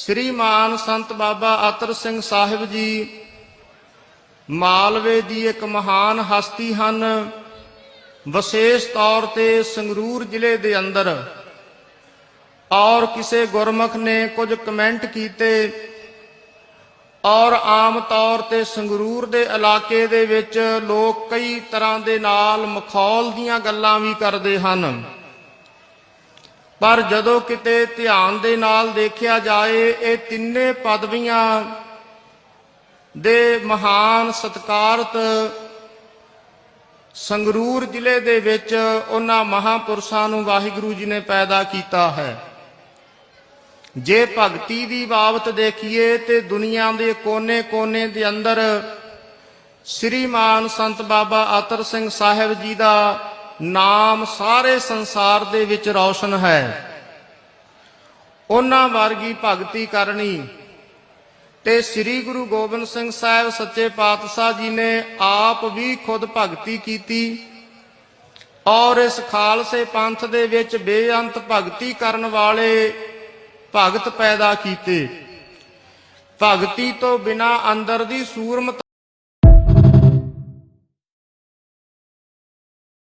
ਸ੍ਰੀਮਾਨ ਸੰਤ ਬਾਬਾ ਅਤਰ ਸਿੰਘ ਸਾਹਿਬ ਜੀ, ਮਾਲਵੇ ਦੀ ਇੱਕ ਮਹਾਨ ਹਸਤੀ ਹਨ। ਵਿਸ਼ੇਸ਼ ਤੌਰ ਤੇ ਸੰਗਰੂਰ ਜ਼ਿਲ੍ਹੇ ਦੇ ਅੰਦਰ। ਔਰ ਕਿਸੇ ਗੁਰਮੁਖ ਨੇ ਕੁਝ ਕਮੈਂਟ ਕੀਤੇ। ਔਰ ਆਮ ਤੌਰ ਤੇ ਸੰਗਰੂਰ ਦੇ ਇਲਾਕੇ ਦੇ ਵਿੱਚ ਲੋਕ ਕਈ ਤਰ੍ਹਾਂ ਦੇ ਨਾਲ ਮਖੌਲ ਦੀਆਂ ਗੱਲਾਂ ਵੀ ਕਰਦੇ ਹਨ। ਪਰ ਜਦੋਂ ਕਿਤੇ ਧਿਆਨ ਦੇ ਨਾਲ ਦੇਖਿਆ ਜਾਏ, ਇਹ ਤਿੰਨੇ ਪਦਵੀਆਂ ਦੇ ਮਹਾਨ ਸਤਕਾਰਤ ਸੰਗਰੂਰ ਜ਼ਿਲ੍ਹੇ ਦੇ ਵਿੱਚ ਉਹਨਾਂ ਮਹਾਪੁਰਸ਼ਾਂ ਨੂੰ ਵਾਹਿਗੁਰੂ ਜੀ ਨੇ ਪੈਦਾ ਕੀਤਾ ਹੈ। ਜੇ ਭਗਤੀ ਦੀ ਬਾਬਤ ਦੇਖੀਏ ਤੇ ਦੁਨੀਆ ਦੇ ਕੋਨੇ-ਕੋਨੇ ਦੇ ਅੰਦਰ ਸ੍ਰੀਮਾਨ ਸੰਤ ਬਾਬਾ ਆਤਰ ਸਿੰਘ ਸਾਹਿਬ ਜੀ ਦਾ ਨਾਮ ਸਾਰੇ ਸੰਸਾਰ ਦੇ ਵਿੱਚ ਰੌਸ਼ਨ ਹੈ। ਉਹਨਾਂ ਵਰਗੀ ਭਗਤੀ ਕਰਨੀ। ਤੇ ਸ੍ਰੀ ਗੁਰੂ ਗੋਬਿੰਦ ਸਿੰਘ ਸਾਹਿਬ ਸੱਚੇ ਪਾਤਸ਼ਾਹ ਜੀ ਨੇ ਆਪ ਵੀ ਖੁਦ ਭਗਤੀ ਕੀਤੀ। ਔਰ ਇਸ ਖਾਲਸੇ ਪੰਥ ਦੇ ਵਿੱਚ ਬੇਅੰਤ ਭਗਤੀ ਕਰਨ ਵਾਲੇ ਭਗਤ ਪੈਦਾ ਕੀਤੇ। ਭਗਤੀ ਤੋਂ ਬਿਨਾ ਅੰਦਰ ਦੀ ਸੂਰਮਤ